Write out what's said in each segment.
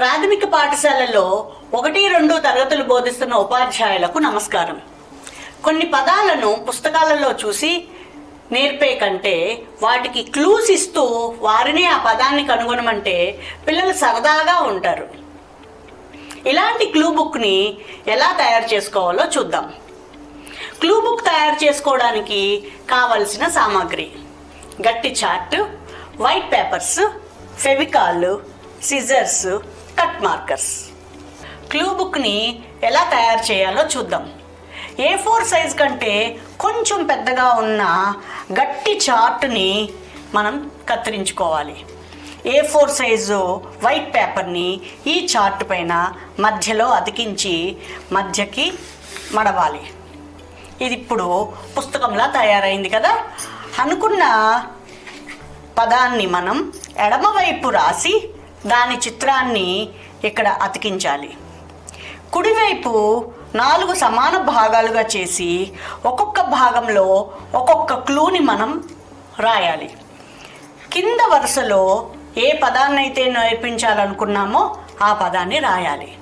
ప్రాథమిక పాఠశాలలో ఒకటి రెండు తరగతులు బోధిస్తున్న ఉపాధ్యాయులకు నమస్కారం. కొన్ని పదాలను పుస్తకాలలో చూసి నేర్పే కంటే వాటికి క్లూస్ ఇస్తూ వారినే ఆ పదాన్ని కనుగొనమంటే పిల్లలు సరదాగా ఉంటారు. ఇలాంటి క్లూ బుక్ని ఎలా తయారు చేసుకోవాలో చూద్దాం. క్లూ బుక్ తయారు చేసుకోవడానికి కావలసిన సామాగ్రి గట్టి chart white papers Fevicol scissors cut markers. Clue బుక్ని ఎలా తయారు చేయాలో చూద్దాం. ఏ ఫోర్ సైజ్ కంటే కొంచెం పెద్దగా ఉన్న గట్టి చార్ట్ని మనం కత్తిరించుకోవాలి. ఏ ఫోర్ సైజు వైట్ పేపర్ని ఈ చార్ట్ పైన మధ్యలో అతికించి మధ్యకి మడవాలి. ఇది ఇప్పుడు పుస్తకంలా తయారైంది కదా. అనుకున్న పదాన్ని మనం ఎడమవైపు రాసి దాని చిత్రాన్ని ఇక్కడ అతికించాలి. కుడివైపు నాలుగు సమాన భాగాలుగా చేసి ఒక్కొక్క భాగంలో ఒక్కొక్క క్లూని మనం రాయాలి. కింద వరుసలో ఏ పదాన్నైతే నేర్పించాలనుకున్నామో ఆ పదాన్ని రాయాలి.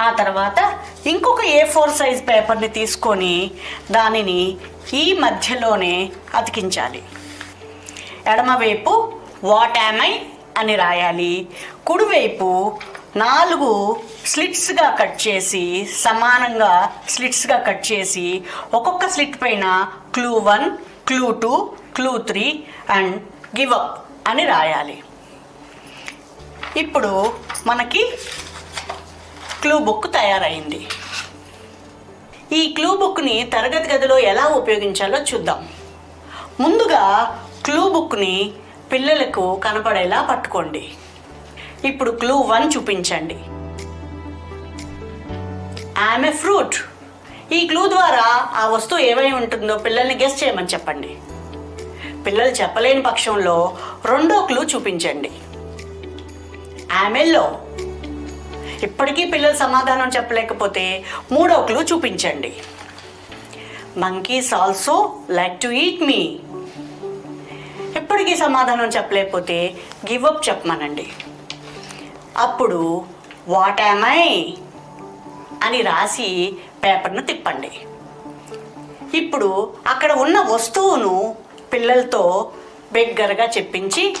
ఆ తర్వాత ఇంకొక ఏ ఫోర్ సైజ్ పేపర్ని తీసుకొని దానిని ఈ మధ్యలోనే అతికించాలి. ఎడమవైపు వాట్ ఐ అని రాయాలి. కుడివైపు నాలుగు స్లిట్స్గా కట్ చేసి సమానంగా స్లిట్స్గా కట్ చేసి ఒక్కొక్క స్లిట్ పైన clue one clue two clue three and give up అని రాయాలి. ఇప్పుడు మనకి క్లూ బుక్ తయారైంది. ఈ క్లూ బుక్ని తరగతి గదిలో ఎలా ఉపయోగించాలో చూద్దాం. ముందుగా క్లూ బుక్ని పిల్లలకు కనపడేలా పట్టుకోండి. ఇప్పుడు క్లూ వన్ చూపించండి. ఐఎమ్ ఏ ఫ్రూట్ ఈ క్లూ ద్వారా ఆ వస్తువు ఏమై ఉంటుందో పిల్లల్ని గెస్ చేయమని చెప్పండి. పిల్లలు చెప్పలేని పక్షంలో రెండో క్లూ చూపించండి. ఆమెల్లో ఇప్పటికీ పిల్లలు సమాధానం చెప్పలేకపోతే మూడో క్లూ చూపించండి. Monkeys also like to eat మీ దేవుడికి సమాధానం చెప్పలేకపోతే గివప్ చెప్పమనండి. అప్పుడు వాట్ యామై అని రాసి పేపర్ను తిప్పండి. ఇప్పుడు అక్కడ ఉన్న వస్తువును పిల్లలతో బిగ్గరగా చెప్పించి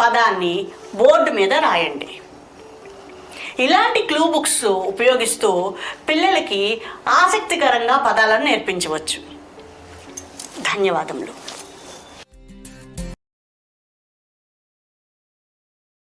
పదాన్ని బోర్డు మీద రాయండి. ఇలాంటి క్లూ బుక్స్ ఉపయోగిస్తూ పిల్లలకి ఆసక్తికరంగా పదాలను నేర్పించవచ్చు. ధన్యవాదములు.